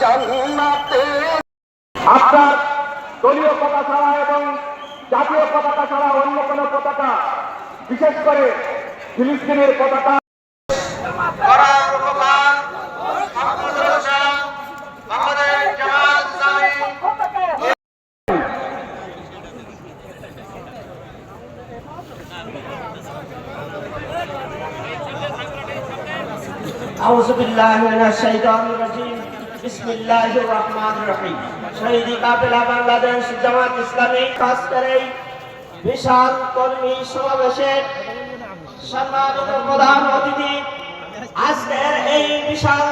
জান্নাতে আপনার দলীয় পতাকা ছাড়া এবং জাতীয় পতাকা ছাড়া অন্য কোনো পতাকা বিশেষ করে ফিলিস্তিনের পতাকা করার রূপকার মাহমুদুর হোসেন বাংলাদেশ জামাত ইসলামী أعوذ بالله من الشيطان الرجيم বিসমিল্লাহির রহমানির রহিম। শহীদি কাফেলা বাংলাদেশ জামাত ইসলামী কাজ করে বিশাল কর্মী সমাবেশের সম্মানিত প্রধান অতিথি, আজকের এই বিশাল